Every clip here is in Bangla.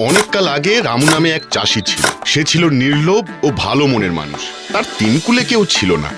অনেককাল আগে রামু নামে এক চাষি ছিল। সে ছিল নির্লোভ ও ভালো মনের মানুষ। তার তিনকুলে কেউ ছিল না।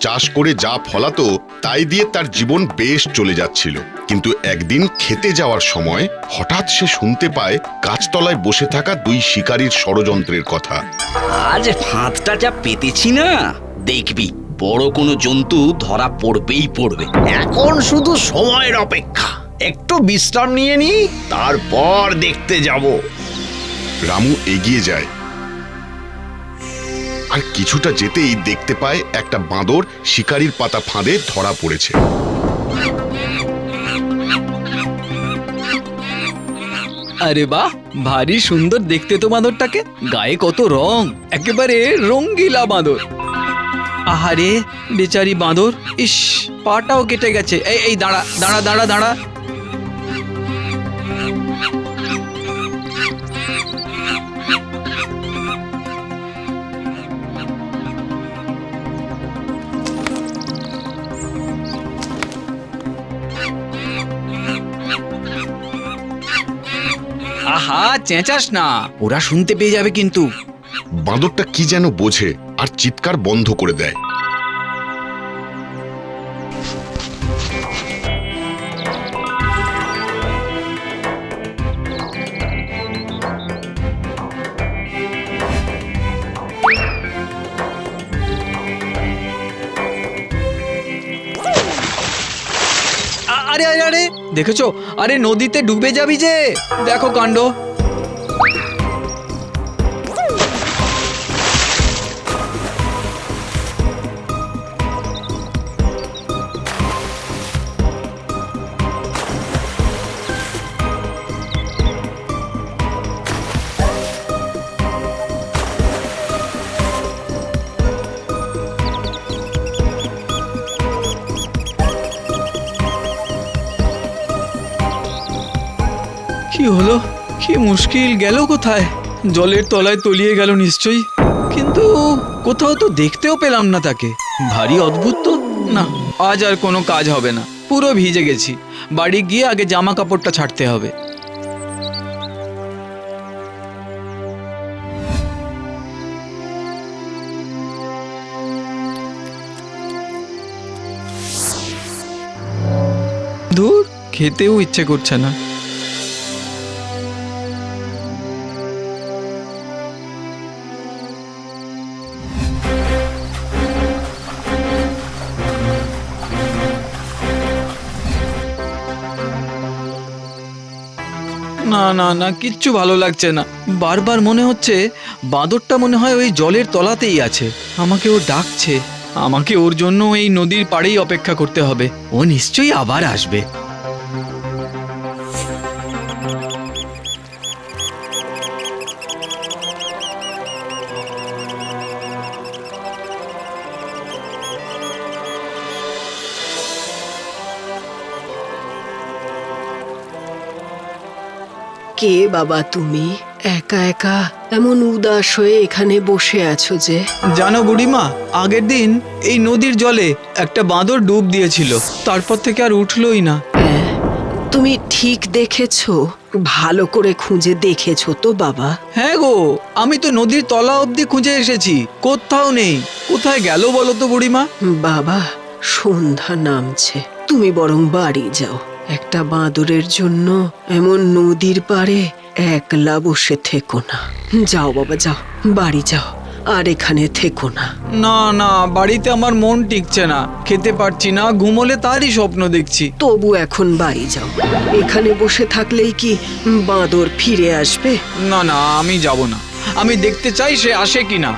চাষ করে যা ফলাতো, তাই দিয়ে তার জীবন বেশ চলে যাচ্ছিল। কিন্তু একদিন খেতে যাওয়ার সময় হঠাৎ সে শুনতে পায়, গাছতলায় বসে থাকা দুই শিকারীর ষড়যন্ত্রের কথা। আজ ফাঁদটা যা পেতেছি না, দেখবি, বড় কোনো জন্তু ধরা পড়বেই পড়বে। এখন শুধু সময়ের অপেক্ষা। একটু বিশ্রাম নিয়ে নি, তারপর দেখতে যাব। রামু এগিয়ে যায়। আর কিছুটা যেতেই দেখতে পায় একটা বাঁদর শিকারীর পাতা ফাঁদে ধরা পড়েছে। আরে বাহ, ভারী সুন্দর দেখতে তো বাঁদরটাকে। গায়ে কত রং, একেবারে রঙ্গিলা বাঁদর। আহারে, বেচারি বাঁদর, ইস, পাটাও কেটে গেছে। এই এই, দাঁড়া দাঁড়া দাঁড়া দাঁড়া। আহা চেঁচাস না। ওরা শুনতে পেয়ে যাবে কিন্তু। বাঁদরটা কি যেন বোঝে আর চিৎকার বন্ধ করে দেয়। আরে আরে দেখেছ? আরে নদীতে ডুবে যাবি যে। দেখো কাণ্ড। হলো? কি মুশকিল গেল কোথায়? জলের তলায় তলিয়ে গেল নিশ্চয়ই। কিন্তু কোথাও তো দেখতেও পেলাম না তাকে। ভারী অদ্ভুত তো? না, আজ আর কোনো কাজ হবে না। পুরো ভিজে গেছি। বাড়ি গিয়ে আগে জামা কাপড়টা ছাড়তে হবে। ধুর, খেতেও ইচ্ছে করছে না। না না, কিচ্ছু ভালো লাগছে না। বারবার মনে হচ্ছে বাঁদরটা মনে হয় ওই জলের তলাতেই আছে। আমাকে ও ডাকছে। আমাকে ওর জন্য এই নদীর পাড়েই অপেক্ষা করতে হবে। ও নিশ্চয়ই আবার আসবে। কে বাবা তুমি? একা একা এমন উদাস হয়ে এখানে বসে আছো যে? জানো বুড়িমা আগের দিন এই নদীর জলে একটা বাঁদর ডুব দিয়েছিল। তারপর থেকে আর উঠলোই না। হ্যাঁ, তুমি ঠিক দেখেছ। ভালো করে খুঁজে দেখেছ তো বাবা। হ্যাঁ গো আমি তো নদীর তলা অবধি খুঁজে এসেছি। কোথাও নেই। কোথায় গেল বলো তো বুড়িমা? বাবা সন্ধ্যা নামছে। তুমি বরং বাড়ি যাও। একটা বাঁদরের জন্য এমন নদীর পাড়ে একলা বসে থেকো না। যাও বাবা যাও বাড়ি যাও আর এখানে থেকো না। না না বাড়িতে আমার মন টিকছে না। খেতে পারছি না ঘুমোলে তারই স্বপ্ন দেখছি। তবু এখন বাড়ি যাও। এখানে বসে থাকলেই কি বাঁদর ফিরে আসবে? না না আমি যাব না। আমি দেখতে চাই সে আসে কিনা।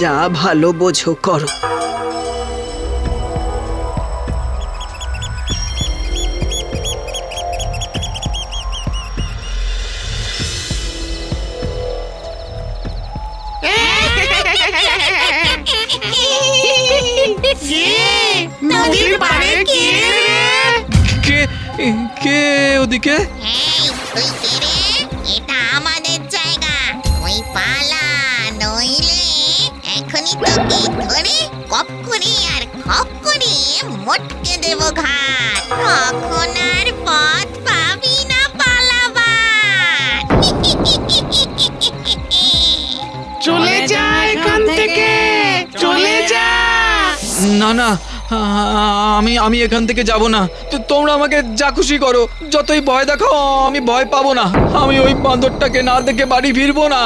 যা ভালো বোঝো করো। নদীর পারে কে? কে? কে ওদিকে? এই তুই কে রে এটা আমাদের জায়গা। ওই পালা নইলে এখনই তোকে ধরে কপ করে আর খপ করে মটকে দেব ঘাট। তখন আর পথ পাবি না পালাবার। চলে যা এখান থেকে চলে যা। না না আমি আমি এখান থেকে যাব না। তো তোমরা আমাকে যা খুশি করো। যতই ভয় দেখাও আমি ভয় পাবো না। আমি ওই বাঁদরটাকে না দেখে বাড়ি ফিরবো না।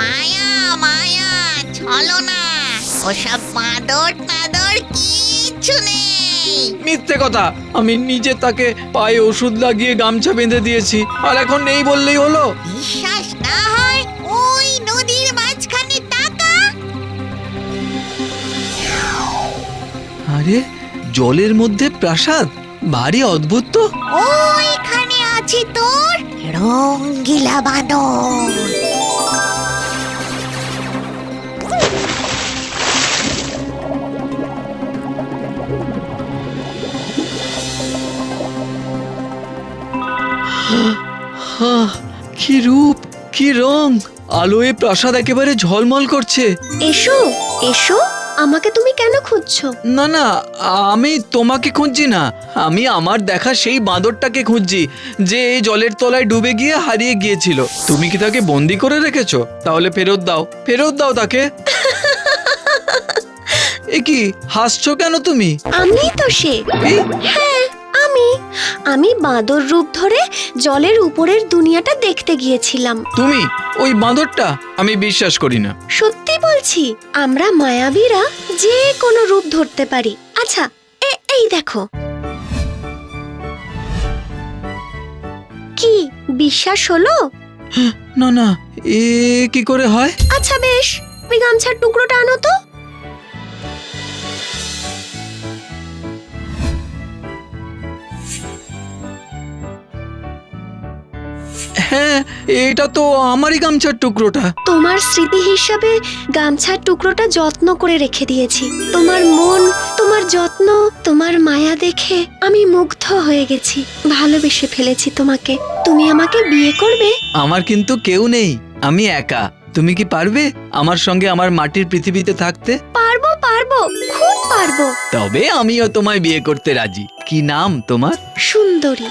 মায়া মায়া চলো না। ওসব মাদর টাদর কিচ্ছু নেই। মিথ্যে কথা। আমি নিজে তাকে পায়ে ওষুধ লাগিয়ে গামছা বেঁধে দিয়েছি। আর এখন নেই বললেই হলো। বিশ্বাস না আরে জলের মধ্যে প্রাসাদ? ভারী অদ্ভুত তো। ওইখানে আছে তোর রঙ্গিলা বাঁদর কি রূপ কি রং। আলোয় প্রাসাদ একেবারে ঝলমল করছে। এসো এসো। আমাকে তুমি কেন খুঁজছো? না না আমি তোমাকে খুঁজছি না। আমি আমার দেখা সেই বাঁদরটাকে খুঁজছি যে এই জলের তলায় ডুবে গিয়ে হারিয়ে গিয়েছিল। তুমি কি তাকে বন্দি করে রেখেছো? তাহলে ফেরত দাও। ফেরত দাও তাকে। এ কি হাসছো কেন তুমি? আমি তো সে। হ্যাঁ আমি বাঁদর রূপ ধরে জলের উপরের দুনিয়াটা দেখতে গিয়েছিলাম। তুমি? ওই বাঁদরটা? আমি বিশ্বাস করি না। সত্যি বলছি আমরা মায়াবীরা যে কোনো রূপ ধরতে পারি। আচ্ছা এ- এই দেখো। কি বিশ্বাস হলো? না না এ কি করে হয়? আচ্ছা বেশ ওই গামছার টুকরোটা আনো তো। হ্যাঁ এটা তো আমারই গামছার টুকরোটা। তোমার স্মৃতি হিসাবে গামছার টুকরোটা যত্ন করে রেখে দিয়েছি। তোমার মন তোমার যত্ন তোমার মায়া দেখে আমি মুগ্ধ হয়ে গেছি। ভালোবেসে ফেলেছি তোমাকে। তুমি আমাকে বিয়ে করবে? আমার কিন্তু কেউ নেই। আমি একা। তুমি কি পারবে আমার সঙ্গে আমার মাটির পৃথিবীতে থাকতে? পারব পারব। খুব পারব। তবে আমিও তোমায় বিয়ে করতে রাজি। কি নাম তোমার? সুন্দরী।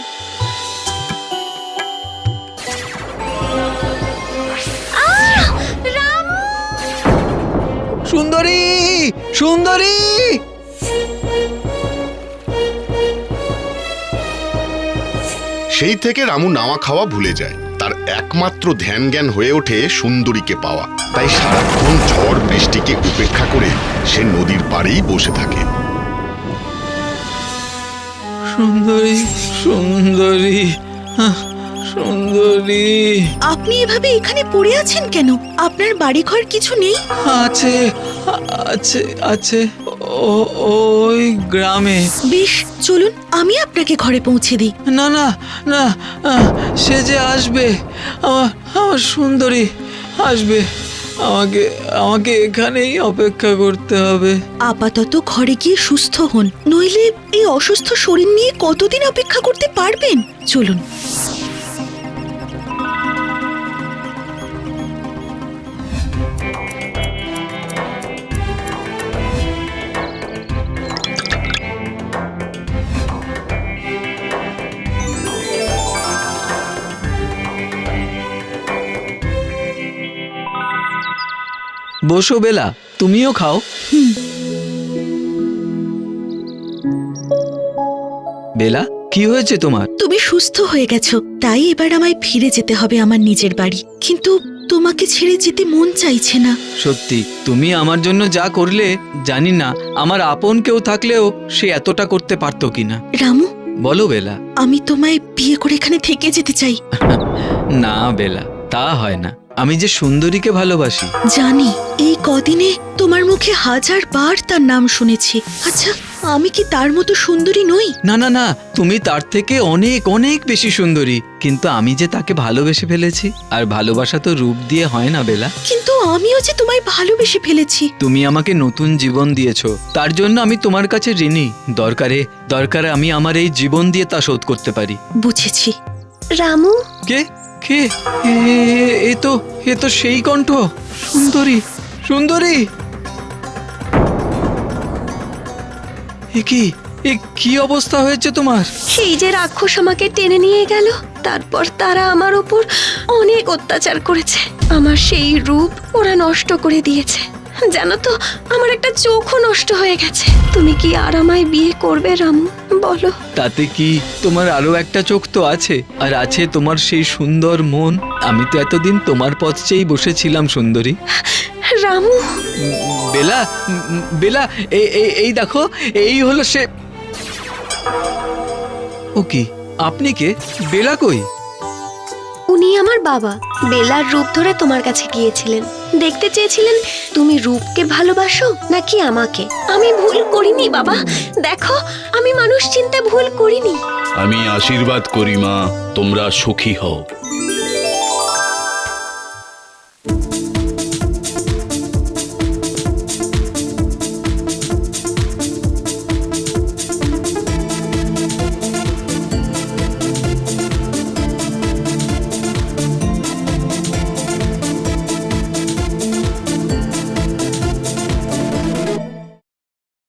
সুন্দরী সুন্দরী। সেই থেকে রামু নাওয়া খাওয়া ভুলে যায়। তার একমাত্র ধ্যান জ্ঞান হয়ে ওঠে সুন্দরীকে পাওয়া। তাই সারাক্ষণ ঝড় বৃষ্টিকে উপেক্ষা করে সে নদীর পাড়েই বসে থাকে। সুন্দরী সুন্দরী। সুন্দরী। আপনি এভাবে এখানে পড়ে আছেন কেন? আপনার বাড়িঘর কিছু নেই? আছে আছে আছে। ও- ওই গ্রামে। বেশ চলুন আমি আপনাকে ঘরে পৌঁছে দিই। না না না সে যে আসবে আমার আমার সুন্দরী আসবে। আমাকে আমাকে এখানেই অপেক্ষা করতে হবে। আপাতত ঘরে গিয়ে সুস্থ হন নইলে এই অসুস্থ শরীর নিয়ে কতদিন অপেক্ষা করতে পারবেন? চলুন। বসো বেলা তুমিও খাও। বেলা কি হয়েছে তোমার? তুমি সুস্থ হয়ে গেছো তাই এবার আমায় ফিরে যেতে হবে আমার নিজের বাড়ি। কিন্তু তোমাকে ছেড়ে যেতে মন চাইছে না। সত্যি তুমি আমার জন্য যা করলে জানি না আমার আপন কেউ থাকলেও সে এতটা করতে পারতো কিনা। রামু? বলো বেলা। আমি তোমায় বিয়ে করে এখানে থেকে যেতে চাই। না বেলা তা হয় না। আমি যে সুন্দরীকে ভালোবাসি। জানি এই কদিনে তোমার মুখে হাজার বার তার নাম শুনেছি। আচ্ছা আমি কি তার মতো সুন্দরী নই? না না না তুমি তার থেকে অনেক অনেক বেশি সুন্দরী। কিন্তু আমি যে তাকে ভালোবেসে ফেলেছি আর ভালোবাসা তো রূপ দিয়ে হয় না বেলা। কিন্তু আমিও যে তোমায় ভালোবেসে ফেলেছি। তুমি আমাকে নতুন জীবন দিয়েছ। তার জন্য আমি তোমার কাছে ঋণী। দরকারে দরকারে আমি আমার এই জীবন দিয়ে তা শোধ করতে পারি। বুঝেছি। রামু? কে? কে এ- তো, এ তো সেই কণ্ঠ। সুন্দরী সুন্দরী। এ কি এ কি অবস্থা হয়েছে তোমার? সেই যে রাক্ষস আমাকে টেনে নিয়ে গেল, তারপর তারা আমার ওপর অনেক অত্যাচার করেছে। আমার সেই রূপ ওরা নষ্ট করে দিয়েছে। জানো তো আমার একটা চোখও নষ্ট হয়ে গেছে। তুমি কি আর আমায় বিয়ে করবে রামু? বলো। তাতে কি তোমার আরও একটা চোখ তো আছে আর আছে তোমার সেই সুন্দর মন। আমি তো এতদিন তোমার পথ চেয়েই বসেছিলাম সুন্দরী। রামু? বেলা বেলা এই এই- এই দেখো এই হলো সে। ও কি আপনি কে? বেলা কই? উনি আমার বাবা। বেলার রূপ ধরে তোমার কাছে গিয়েছিলেন। দেখতে চেয়েছিলেন, তুমি রূপকে ভালোবাসো নাকি আমাকে? আমি ভুল করিনি, বাবা। দেখো, আমি মানুষ চিন্তা ভুল করিনি। আমি আশীর্বাদ করি মা, তোমরা সুখী হও।